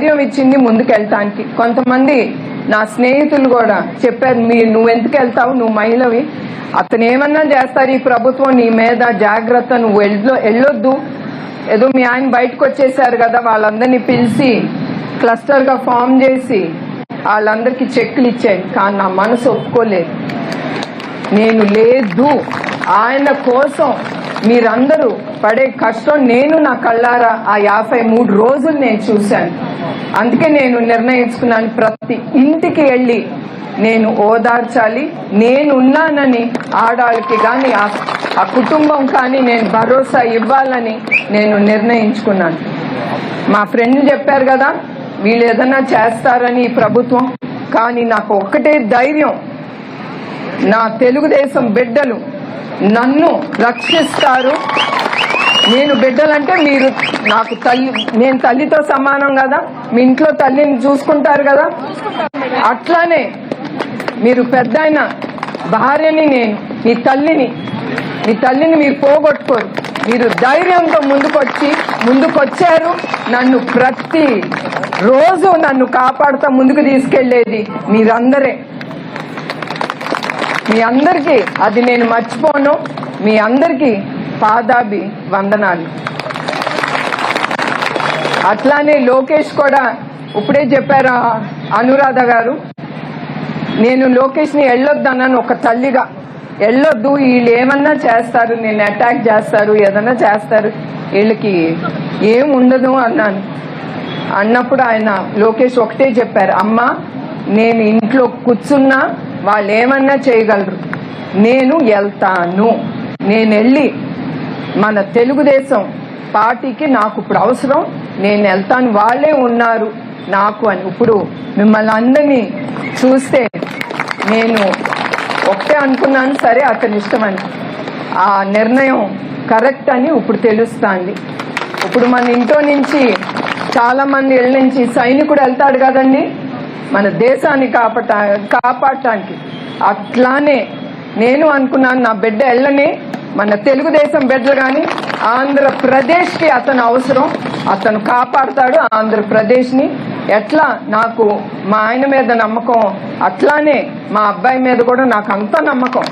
ధైర్యం ఇచ్చింది ముందుకెళ్ళటానికి కొంతమంది నా స్నేహితులు కూడా చెప్పారు మీరు నువ్వు ఎందుకు వెళ్తావు నువ్వు మహిళవి. అతను ఏమన్నా చేస్తారు ఈ ప్రభుత్వం? నీ మీద జాగ్రత్త. నువ్వు వెళ్ళో వెళ్ళొద్దు ఏదో మీ ఆయన బయటకు వచ్చేసారు కదా. వాళ్ళందరినీ పిలిచి క్లస్టర్గా ఫామ్ చేసి వాళ్ళందరికీ చెక్లు ఇచ్చాయి కానీ నా మనసు ఒప్పుకోలేదు. నేను లేదు. ఆయన కోసం మీరందరూ పడే కష్టం నేను నా కళ్ళారా? ఆ యాభై మూడు రోజులు నేను చూశాను. అందుకే నేను నిర్ణయించుకున్నాను ప్రతి ఇంటికి వెళ్ళి నేను ఓదార్చాలి నేనున్నానని ఆడాళ్ళకి కానీ ఆ కుటుంబం కానీ నేను భరోసా ఇవ్వాలని నేను నిర్ణయించుకున్నాను. మా ఫ్రెండ్ చెప్పారు కదా వీళ్ళు ఏదన్నా చేస్తారని ప్రభుత్వం కానీ నాకు ఒక్కటే ధైర్యం. నా తెలుగుదేశం బిడ్డలు నన్ను రక్షిస్తారు నేను బిడ్డలంటే మీరు నాకు తల్లి నేను తల్లితో సమానం కదా మీ ఇంట్లో తల్లిని చూసుకుంటారు కదా. అట్లానే మీరు పెద్ద భార్యని నేను మీ తల్లిని మీ తల్లిని మీరు పోగొట్టుకోరు. మీరు ధైర్యంతో ముందుకొచ్చి ముందుకొచ్చారు. నన్ను ప్రతి రోజు నన్ను కాపాడుతూ ముందుకు తీసుకెళ్ళేది మీరందరే. మీ అందరికీ అది నేను మర్చిపోను. మీ అందరికీ పాదాభి వందనాలు. అట్లానే లోకేష్ కూడా ఇప్పుడే చెప్పారు అనురాధ గారు నేను లోకేష్ని వెళ్ళొద్దు వెళ్ళొద్దన్నాను ఒక తల్లిగా. వెళ్ళొద్దు వీళ్ళు ఏమన్నా చేస్తారు నేను అటాక్ చేస్తారు ఏదన్నా చేస్తారు వీళ్ళకి ఏం ఉండదు అన్నాను. అన్నప్పుడు ఆయన లోకేష్ ఒకటే చెప్పారు అమ్మ నేను ఇంట్లో కూర్చున్నా వాళ్ళు ఏమన్నా చేయగలరు. నేను వెళ్తాను నేను వెళ్ళి మన తెలుగుదేశం పార్టీకి నాకు ఇప్పుడు అవసరం. నేను వెళ్తాను. వాళ్ళే ఉన్నారు నాకు అని. ఇప్పుడు మిమ్మల్ని అందరినీ చూస్తే నేను ఒకటే అనుకున్నాను. సరే అతని ఇష్టమని. ఆ నిర్ణయం కరెక్ట్ అని ఇప్పుడు తెలుస్తుంది. ఇప్పుడు మన ఇంట్లో నుంచి చాలా మంది ఇళ్ళ నుంచి సైనికుడు వెళ్తాడు కదండి. మన దేశాన్ని కాపాట కాపాడటానికి. అట్లానే నేను అనుకున్నాను నా బిడ్డ వెళ్ళనే మన తెలుగుదేశం బిడ్డలు కానీ ఆంధ్రప్రదేశ్కి అతను అవసరం. అతను కాపాడుతాడు ఆంధ్రప్రదేశ్ని. ఎట్లా? నాకు మా ఆయన మీద నమ్మకం. అట్లానే మా అబ్బాయి మీద కూడా నాకు అంత నమ్మకం.